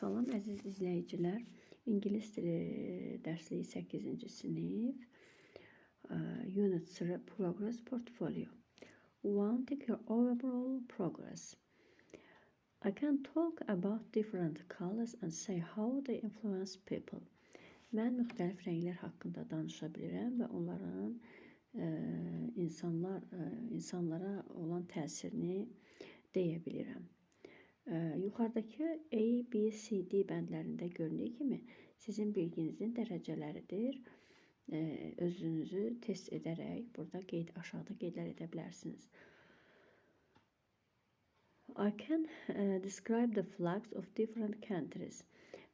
Salam əziz izləyicilər. İngilis dili dərsliyi 8-ci sinif. uh, Unit 3 Progress Portfolio. One, take your overall progress. I can talk about different colors and say how they influence people. Mən müxtəlif rənglər haqqında danışa bilirəm və onların ə, insanlar ə, insanlara olan təsirini deyə bilirəm. Yuxarıdakı A, B, C, D bəndlərində göründüyü kimi sizin bilginizin dərəcələridir. Özünüzü test edərək burada qeyd aşağıda qeydlər edə bilərsiniz. I can describe the flags of different countries.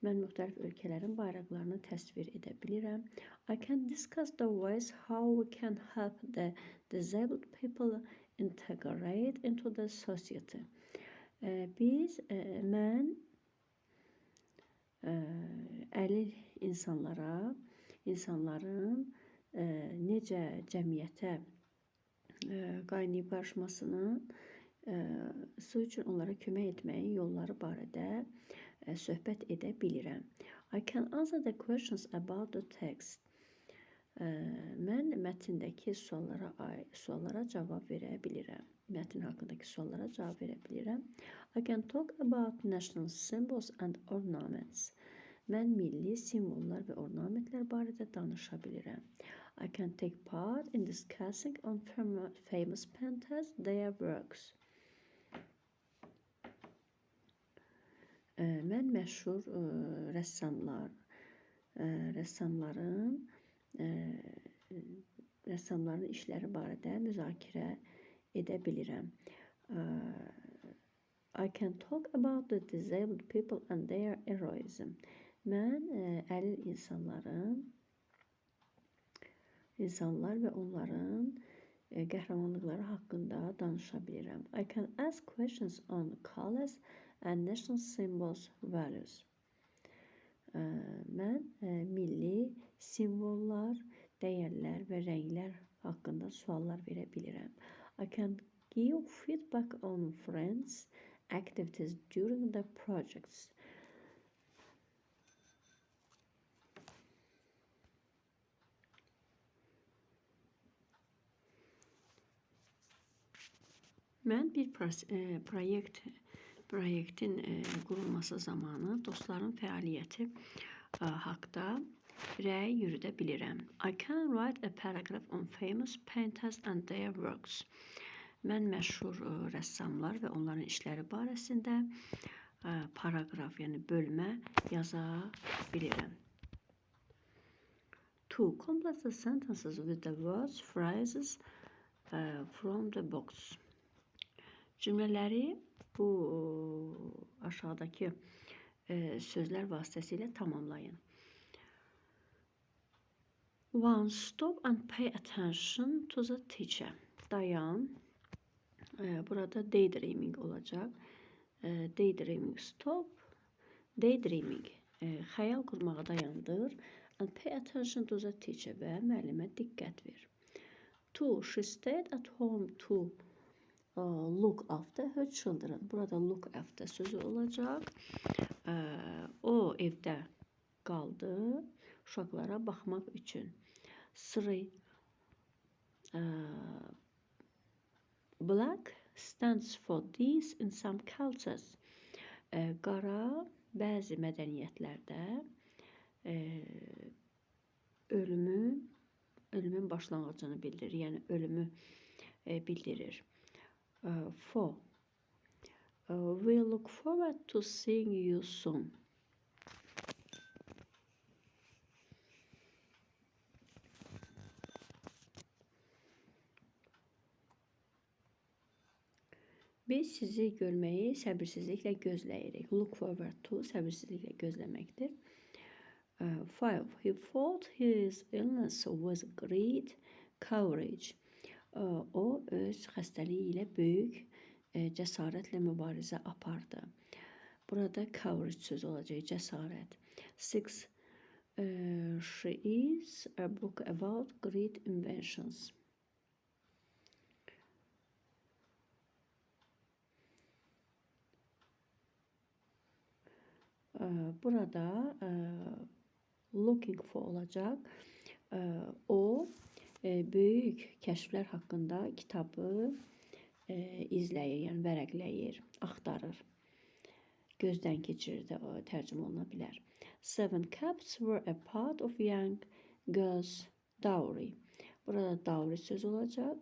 Mən müxtəlif ölkələrin bayraqlarını təsvir edə bilirəm. I can discuss the ways how we can help the disabled people integrate into the society. Biz, ə, mən ə, əlil insanlara, insanların ə, necə cəmiyyətə qaynayıb qarışmasının su üçün onlara kömək etməyin yolları barədə söhbət edə bilirəm. I can answer the questions about the text. Mən mətndəki suallara suallara cavab verə bilirəm. Mətn haqqındakı suallara cavab verə bilirəm. I can talk about national symbols and ornaments. Mən milli simvollar və ornamentlər barədə danışa bilirəm. I can take part in discussing on fam- famous painters their works. Mən məşhur ə, rəssamlar, ə, rəssamların ə, rəssamların işləri barədə müzakirə edə bilirəm. I can talk about the disabled people and their heroism. Mən əlil insanların insanlar və onların qəhrəmanlıqları haqqında danışa bilirəm. I can ask questions on colors and national symbols values. Mən milli simvollar, dəyərlər və rənglər haqqında suallar verə bilirəm. I can give feedback on friends activities during the projects. Mən bir ə, proyekt proyektin qurulması zamanı dostların fəaliyyəti haqqda rəy yürüdə bilirəm. I can write a paragraph on famous painters and their works. Mən məşhur ə, rəssamlar və onların işləri barəsində ə, paraqraf, yəni bölmə yaza bilirəm. To complete the sentences with the words, phrases uh, from the box. Cümlələri bu aşağıdakı ə, sözlər vasitəsilə tamamlayın. One, stop and pay attention to the teacher. Dayan. Ə, Burada daydreaming olacaq. Ə, Daydreaming stop. Daydreaming ə, xəyal qurmağa dayandır. And pay attention to the teacher və müəllimə diqqət ver. Two, she stayed at home to look after her children. Burada look after sözü olacaq. O evdə qaldı uşaqlara baxmaq üçün. Three, ə, Black stands for this in some cultures. Ə, Qara bəzi mədəniyyətlərdə ə, ölümü ölümün başlanğıcını bildirir, yəni ölümü ə, bildirir. Ə, Four. Uh, we look forward to seeing you soon. Biz sizi görməyi səbirsizliklə gözləyirik. Look forward to səbirsizliklə gözləməkdir. Uh, Five. He fought his illness with great courage. Uh, O öz xəstəliyi ilə böyük e, cəsarətlə mübarizə apardı. Burada courage sözü olacaq, cəsarət. Six. Uh, she is a book about great inventions. Burada e, looking for olacak. E, o e, büyük keşfler hakkında kitabı e, izləyir, yəni vərəqləyir, axtarır. Gözdən keçirir də o tərcümə oluna bilər. Seven caps were a part of young girls dowry. Burada dowry söz olacaq.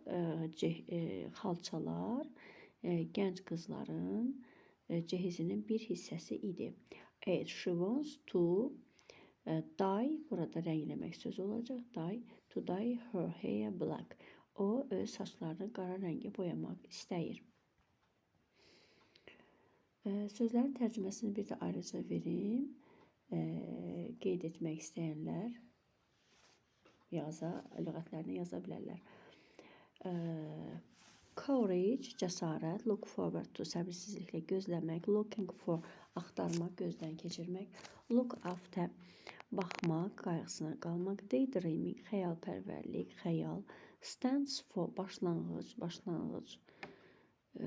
Xalçalar gənc qızların cehizinin bir hissəsi idi. Eight, she wants to e, dye, burada rəngləmək söz olacaq. Dye, to dye her hair black. O öz saçlarını qara rəngə boyamaq istəyir. E, sözlərin tərcüməsini bir də ayrıca verim. E, qeyd etmək istəyənlər yaza, lüğətlərini yaza bilərlər. E, courage, cəsarət, look forward to, səbirsizliklə gözləmək, looking for, axtarmaq, gözdən keçirmək, look after, baxmaq, qayğısına qalmaq, daydreaming, xəyalpərvərlik, xəyal, stands for, başlanğıc, başlanğıc e,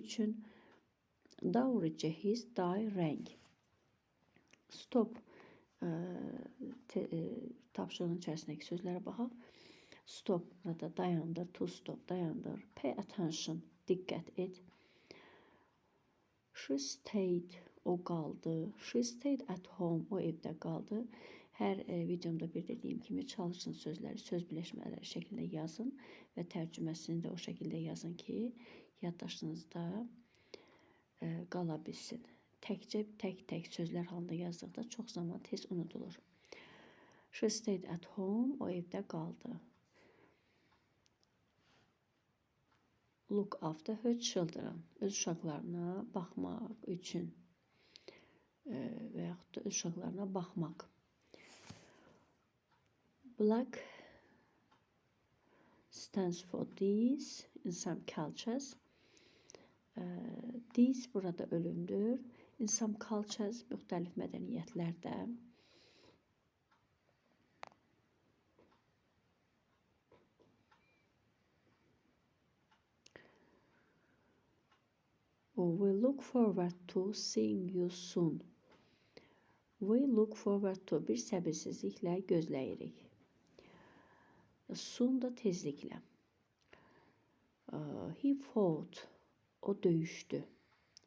üçün Dowry cehiz, day rəng. Stop e, te, e, tapşırığın içərisindəki sözlərə baxaq. Stop burada dayandır, to stop dayandır. Pay attention, diqqət et. She stayed, o qaldı. She stayed at home, o evdə qaldı. Hər e, videomda bir dediyim kimi çalışın sözləri söz birləşmələri şəklində yazın və tərcüməsini də o şəkildə yazın ki, yaddaşınızda e, qala bilsin. Təkcə tək-tək sözlər halında yazdıqda çox zaman tez unudulur. She stayed at home, o evdə qaldı. Look after her children, öz uşaqlarına baxmaq üçün e, və yaxud da uşaqlarına baxmaq. Black stands for these in some cultures. Eee, This burada ölümdür. In some cultures, müxtəlif mədəniyyətlərdə We look forward to seeing you soon. We look forward to bir səbirsizliklə gözləyirik. Soon da tezliklə. He fought o döyüşdü.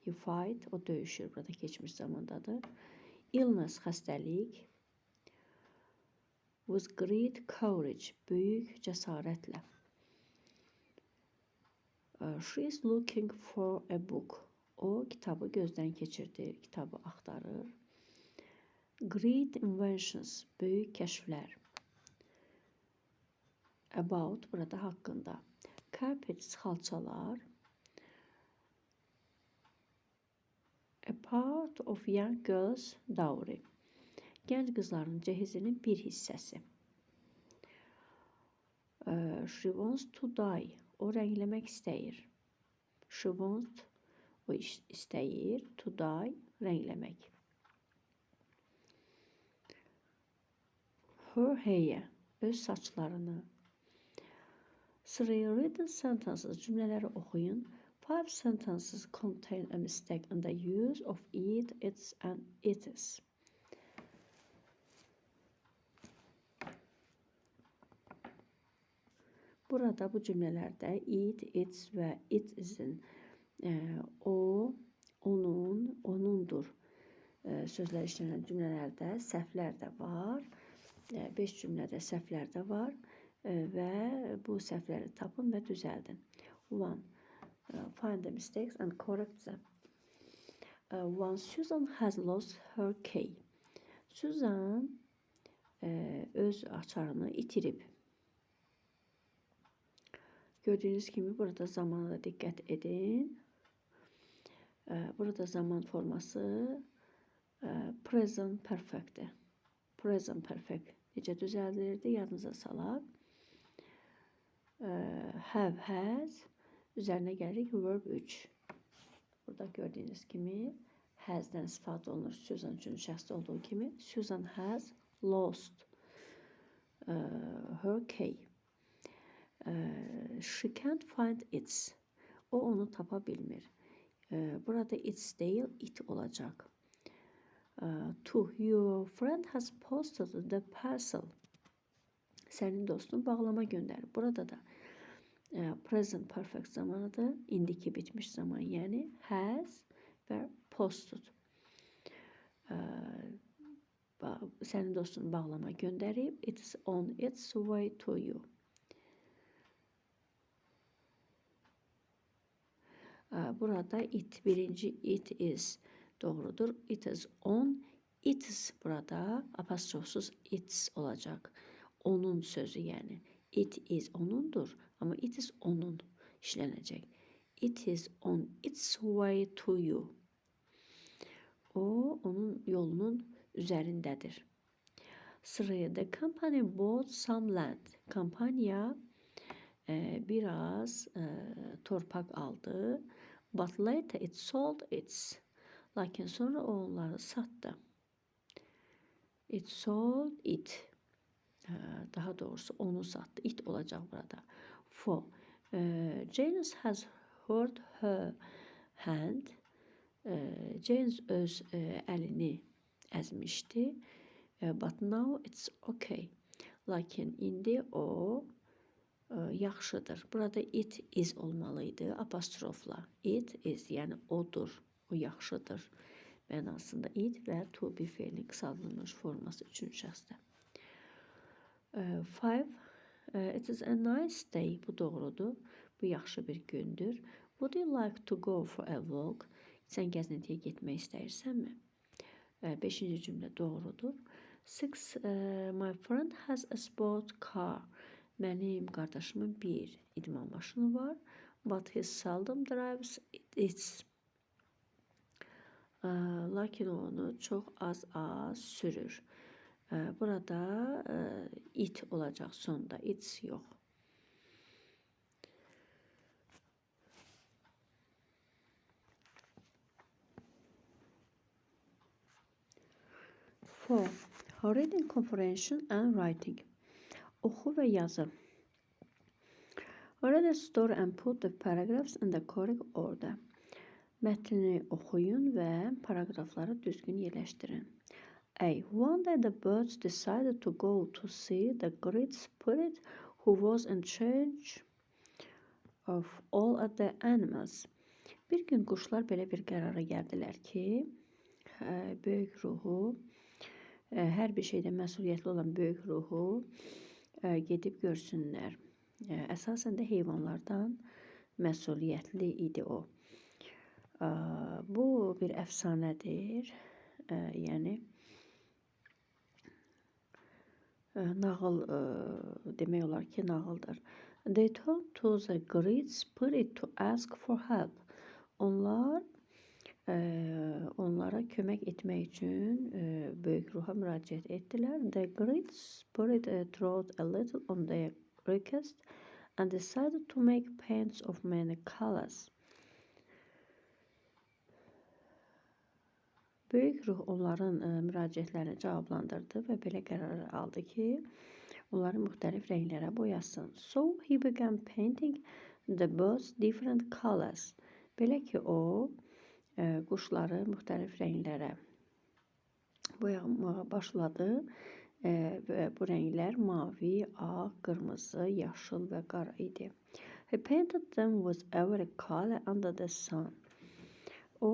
He fight, o döyüşür. Burada geçmiş zamandadır. Illness, xəstəlik. With great courage, böyük cəsarətlə. She is looking for a book. O kitabı gözdən keçirdi, kitabı axtarır. Great inventions, böyük kəşflər. About, burada haqqında. Carpets, xalçalar. A part of young girls dowry. Gənc qızların cehizinin bir hissəsi. Uh, she wants to dye. O rəngləmək istəyir. She wants o istəyir. To dye rəngləmək. Her öz saçlarını. The sentences cümlələri oxuyun. Five sentences contain a mistake in the use of it, its and it is. Burada bu cümlələrdə it, its və it is'in e, o, onun, onundur e, sözlər işlənən cümlələrdə səhvlər də var. 5 cümlədə səhvlər də var e, və bu səhvləri tapın və düzəldin. One, uh, find the mistakes and correct them. Uh, one, Susan has lost her key. Susan e, öz açarını itirib. Gördüğünüz kimi burada zamana da diqqət edin. Burada zaman forması e, present perfectdir. Present perfect necə düzəldilirdi yadınıza salaq. Have, has üzərinə gəlirik verb 3. Burada gördüyünüz kimi has'dən istifadə olunur. Susan üçün şəxsdə olduğu kimi. Susan has lost her key. She can't find its. O onu tapa bilmir. Burada its değil, it olacak. Eee, to your friend has posted the parcel. Sənin dostun bağlama göndərib. Burada da e, present perfect zamanıdır. İndiki bitmiş zaman yəni has və posted. Ba- sənin dostun bağlama göndərib. It is on its way to you. E, Burada it birinci it is doğrudur. It is on it is burada apostrofsuz it's olacak. Onun sözü yani. It is onundur ama it is onun işlenecek. It is on its way to you. O onun yolunun üzerindedir. Sıraya the company bought some land. Kampanya e, biraz e, torpak aldı. But later it sold its. Lakin sonra o onları sattı. It sold it. Daha doğrusu onu sattı. It olacak burada. For. Ee, James has hurt her hand. Ee, James öz e, elini ezmişti. Ee, But now it's okay. Lakin indi o e, yaxşıdır. Burada it is olmalıydı apostrofla. It is yəni odur, o yaxşıdır mənasında it və to be feilin qısaldılmış forması üçüncü şəxsdə. Uh, five, uh, it is a nice day. Bu doğrudur. Bu yaxşı bir gündür. Would you like to go for a walk? Sən gəzintiyə getmək istəyirsənmi? Uh, beşinci cümlə doğrudur. Six, uh, my friend has a sport car. Mənim qardaşımın bir idman maşını var. But he seldom drives it. Lakin o onu çok az az sürür. Burada it olacak sonda. It's yok. Four. Reading comprehension and writing. Oku ve yazı. Read the story and put the paragraphs in the correct order. Mətni oxuyun və paraqrafları düzgün yerləşdirin. A. One day the birds decided to go to see the great spirit who was in charge of all other animals. Bir gün quşlar belə bir qərara gəldilər ki, ə, böyük ruhu, ə, hər bir şeydə məsuliyyətli olan böyük ruhu ə, gedib görsünlər. Ə, Əsasən də heyvanlardan məsuliyyətli idi o. Bu bir əfsanədir. Yəni nağıl demək olar ki, nağıldır. They told to the great spirit to ask for help. Onlar ə, onlara kömək etmək üçün ə, böyük ruha müraciət etdilər. The great spirit uh, thought a little on their request and decided to make paints of many colors. Böyük ruh onların ə, müraciətlərini cavablandırdı və belə qərar aldı ki, onları müxtəlif rənglərə boyasın. So he began painting the birds different colors. Belə ki, o ə, quşları müxtəlif rənglərə boyamağa başladı. Ə, və bu rənglər mavi, ağ, qırmızı, yaşıl və qara idi. He painted them with every color under the sun. O,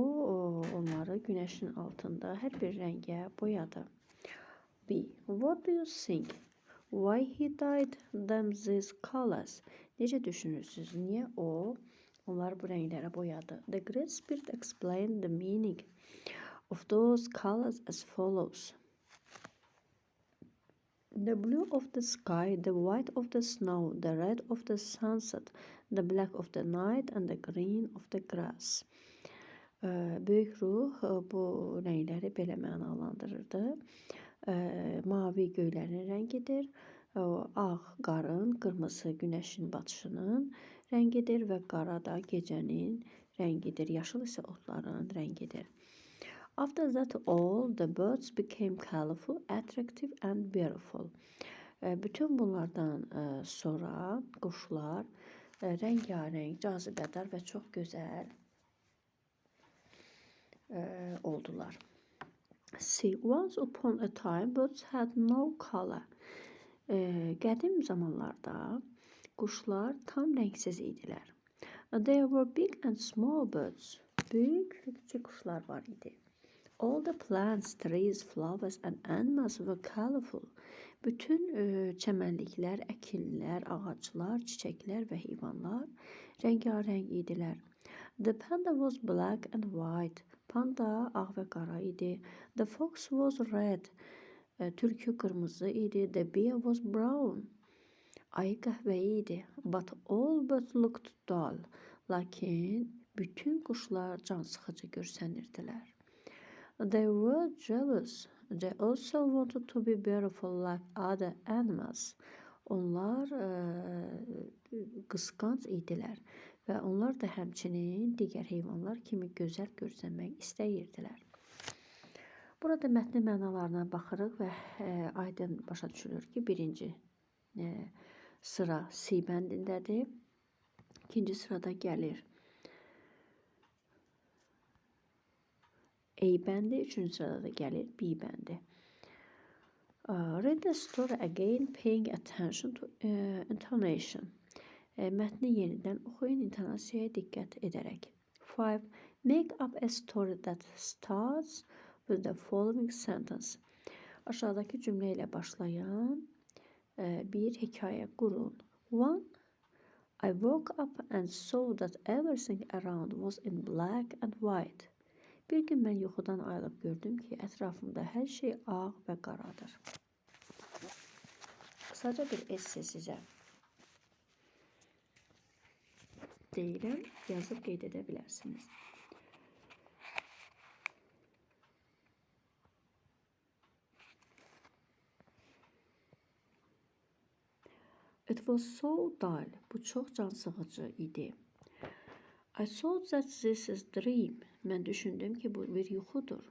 onları günəşin altında hər bir rəngə boyadı. B. What do you think? Why he dyed them these colors? Necə düşünürsünüz? Niyə o onlar bu rənglərə boyadı? The Great Spirit explained the meaning of those colors as follows. The blue of the sky, the white of the snow, the red of the sunset, the black of the night, and the green of the grass. Böyük ruh bu rəngləri belə mənalandırırdı. Mavi göylərin rəngidir, ağ qarın, qırmızı günəşin batışının rəngidir və qara da gecənin rəngidir. Yaşıl isə otların rəngidir. After that all the birds became colorful, attractive and beautiful. Bütün bunlardan sonra quşlar rəngarəng, cazibədar və çox gözəl eee, oldular. See, once upon a time birds had no color. E, qədim zamanlarda quşlar tam rəngsiz idilər. There were big and small birds. Böyük və kiçik quşlar var idi. All the plants, trees, flowers and animals were colorful. Bütün e, çəmənliklər, əkinlər, ağaclar, çiçəklər və heyvanlar rəngarəng idilər. The panda was black and white. Panda ağ və qara idi. The fox was red. E, Tülkü qırmızı idi. The bear was brown. Ayı qəhvəyi idi. But all but looked dull. Lakin bütün quşlar cansıxıcı görsənirdilər. They were jealous. They also wanted to be beautiful like other animals. Onlar ə, e, qısqanc idilər və onlar da həmçinin digər heyvanlar kimi gözəl görsənmək istəyirdilər. Burada mətnin mənalarına baxırıq və ə, e, aydın başa düşülür ki, birinci ə, e, sıra C bəndindədir. İkinci sırada gəlir A bəndi, üçüncü sırada da gəlir B bəndi. Uh, read the story again paying attention to uh, intonation. Mətni yenidən oxuyun, intonasiyaya diqqət edərək. 5. Make up a story that starts with the following sentence. Aşağıdakı cümlə ilə başlayan e, bir hekayə qurun. 1. I woke up and saw that everything around was in black and white. Bir gün mən yuxudan ayılıb gördüm ki, ətrafımda hər şey ağ və qaradır. Qısaca bir esse sizə deyirəm, yazıb qeyd edə bilərsiniz. It was so dull. Bu çox cansıxıcı idi. I thought that this is dream. Mən düşündüm ki, bu bir yuxudur.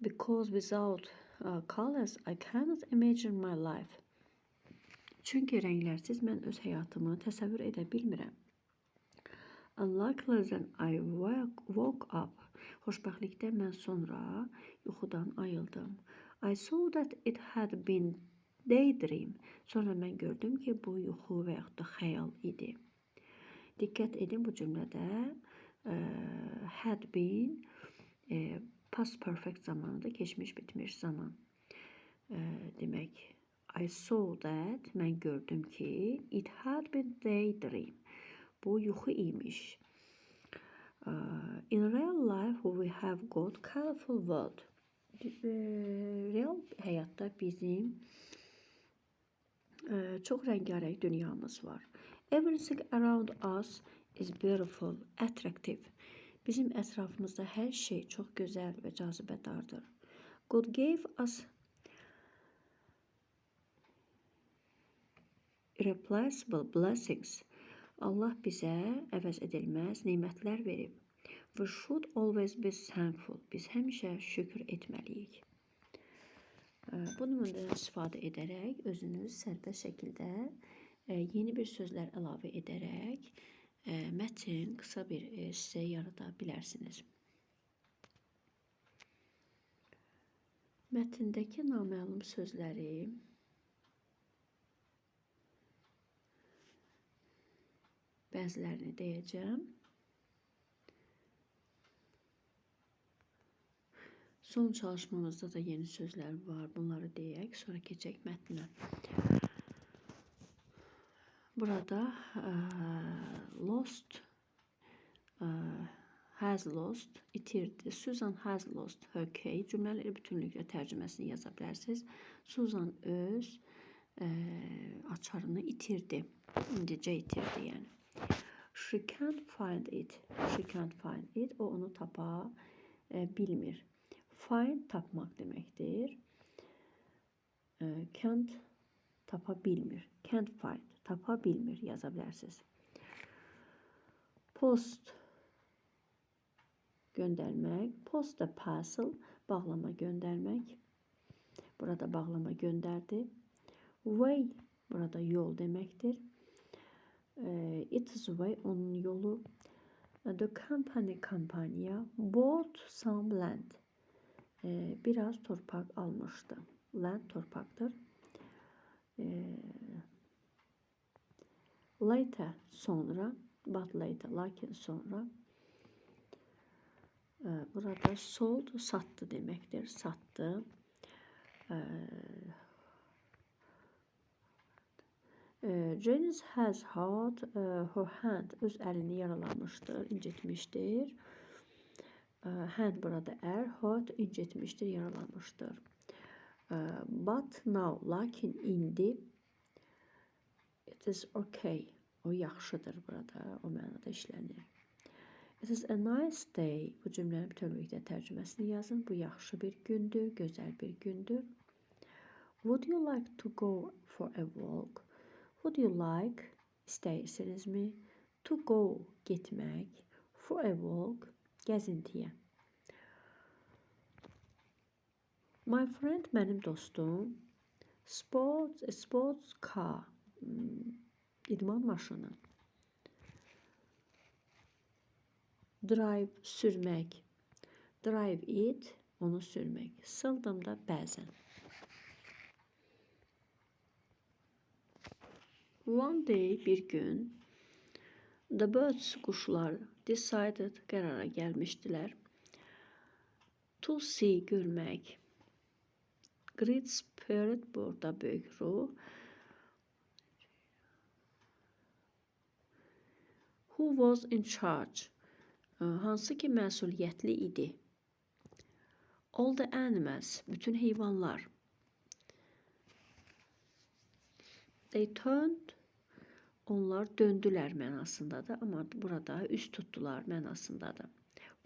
Because without uh, colors I cannot imagine my life. Çünki rənglərsiz mən öz həyatımı təsəvvür edə bilmirəm. Unluckily then I woke up. Xoşbəxtlikdən mən sonra yuxudan ayıldım. I saw that it had been daydream. Sonra mən gördüm ki, bu yuxu və yaxud da xəyal idi. Diqqət edin bu cümlədə e, had been e, past perfect zamanıdır, keçmiş bitmiş zaman. E, demək, I saw that, mən gördüm ki, it had been daydream. Bu yuxu imiş. Uh, in real life we have got colorful world. Real həyatda bizim çox rəngarəng dünyamız var. Everything around us is beautiful, attractive. Bizim ətrafımızda hər şey çox gözəl və cazibədardır. God gave us irreplaceable blessings. Allah bizə əvəz edilməz nemətlər verib. We should always be thankful. Biz həmişə şükür etməliyik. Bu nümunədən istifadə edərək özünüz sərbəst şəkildə yeni bir sözlər əlavə edərək mətn qısa bir sizə yarada bilərsiniz. Mətndəki naməlum sözləri bəzilərini deyəcəm. Son çalışmamızda da yeni sözler var. Bunları deyək, sonra keçək mətnə. Burada uh, lost uh, has lost itirdi. Susan has lost her key cümlələri bütünlüklə tərcüməsini yaza bilərsiniz. Susan öz e, açarını itirdi. İndicə itirdi yəni. She can't find it. She can't find it. O onu tapa e, bilmir. Find tapmak demektir. E, can't tapa bilmir. Can't find tapa bilmir yazabilirsiniz. Post göndermek. Post a parcel bağlama göndermek. Burada bağlama gönderdi. Way burada yol demektir. Way onun yolu. The company kampanya bought some land e, biraz torpak almıştı. Land torpaktır. E, later sonra, but later lakin sonra e, burada sold sattı demektir. Sattı. E, Janice has hurt e, her hand. Öz əlini yaralamışdır, incitmiştir. E, hand burada er, hurt incitmiştir, yaralamışdır. But now, lakin indi it is okay. O yaxşıdır burada, o mənada işlənir. It is a nice day. Bu cümlənin bütövlükdə tərcüməsini yazın. Bu yaxşı bir gündür, gözəl bir gündür. Would you like to go for a walk? Would you like istəyirsinizmi? To go getmək, for a walk gəzintiyə. My friend mənim dostum sports a sports car hmm, idman maşını. Drive sürmək. Drive it onu sürmək. Seldom da bəzən. One day bir gün the birds kuşlar decided qərara gəlmişdilər to see görmək. Great spirit burada böyük ruh. Who was in charge? hansı ki məsuliyyətli idi. All the animals, bütün heyvanlar. They turned, onlar döndülər mənasındadır, amma burada üst tutdular mənasındadır.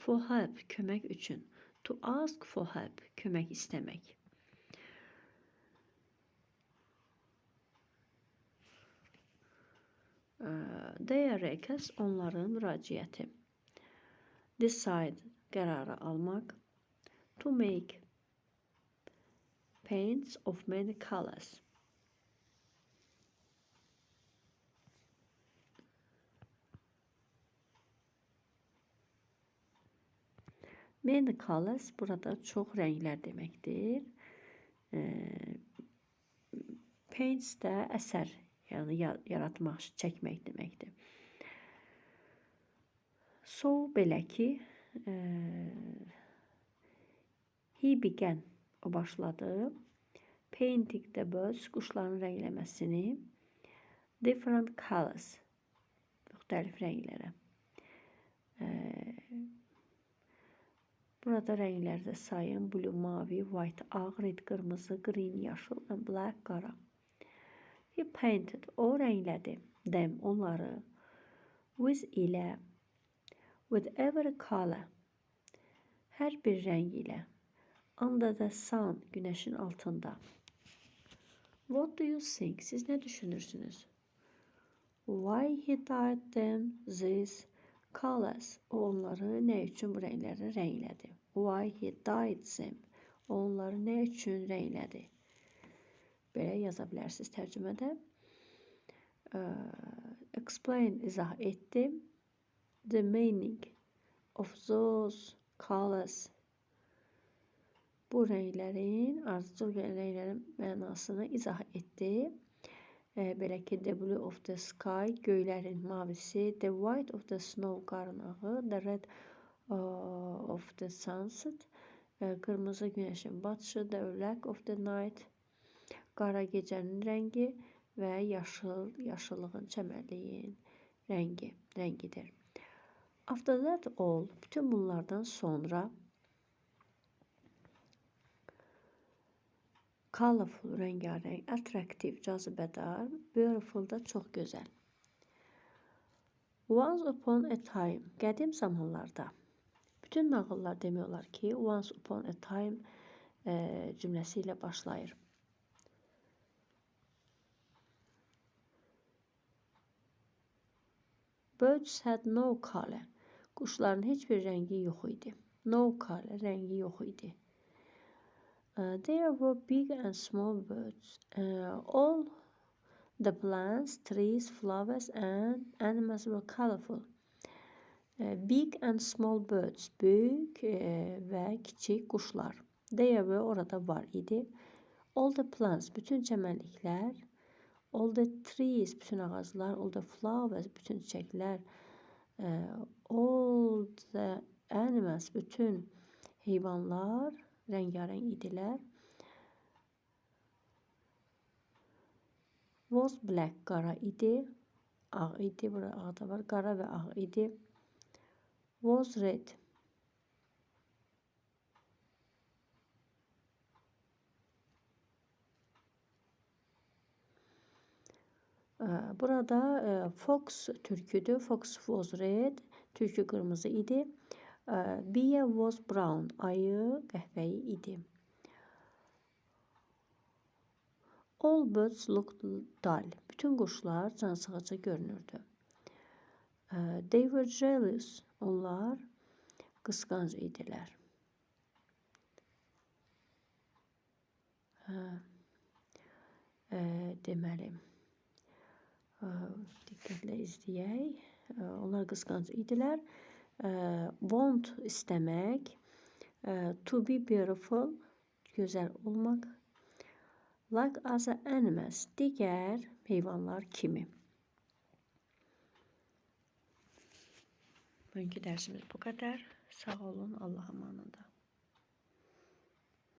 For help, kömək üçün. To ask for help, kömək istəmək. Their request, onların müraciəti decide kararı almak to make paints of many colors Many colors burada çok renkler demektir. E, paints de eser yani yaratmak, çekmek demektir. So belə ki, e, he began o başladı. Painting the birds quşların rəngləməsini different colors müxtəlif rənglərə. E, burada rənglərdə sayın blue, mavi, white, ağ, red, qırmızı, green, yaşıl and black, qara. He painted o rənglədi them onları with ilə with every color her bir renk ile under the sun güneşin altında. What do you think? Siz ne düşünürsünüz? Why he dyed them these colors? O onları ne için bu renkleri renkledi? Why he dyed them? O onları ne için renkledi? Belə yaza bilərsiniz tərcümədə. Uh, explain izah etdim the meaning of those colors bu renklerin arzucul renklerin mənasını izah etdi. E, belə ki, the blue of the sky, göylərin mavisi, the white of the snow, qarın ağı, the red uh, of the sunset, e, qırmızı günəşin batışı, the black of the night, qara gecənin rəngi və yaşıl, yaşıllığın, çəmənliyin rəngi, rəngidir. After that all, bütün bunlardan sonra colorful, rengarenk, attractive, cazibedar, beautiful da çok güzel. Once upon a time, qədim zamanlarda. Bütün nağıllar demiyorlar ki, once upon a time e, cümlesiyle başlayır. Birds had no color. Kuşların hiçbir rengi yok idi. No color, rengi yok idi. Uh, there were big and small birds. Uh, all the plants, trees, flowers and animals were colorful. Uh, big and small birds, büyük e, ve küçük kuşlar. They were orada var idi. All the plants, bütün çəmənliklər. All the trees, bütün ağaclar. All the flowers, bütün çiçəklər. Eee, all the animals, bütün heyvanlar rəngarəng idilər. Was black, qara idi. Ağ idi, burada ağ da var. Qara və ağ idi. Was red, Eee, Burada eee, Fox türküdür. Fox was red. Türkü qırmızı idi. Eee, Bee was brown. Ayı qəhvəyi idi. All birds looked dull. Bütün quşlar cansıxıcı görünürdü. They were jealous. Onlar qısqanc idilər. Hə. Eee, deməli, eee, diqqətlə izləyək. Eee, Onlar qısqanc idilər. Want istəmək. To be beautiful gözəl olmaq. Like other animals digər heyvanlar kimi. Bugünkü dərsimiz bu qədər. Sağ olun, Allah'a emanet olun.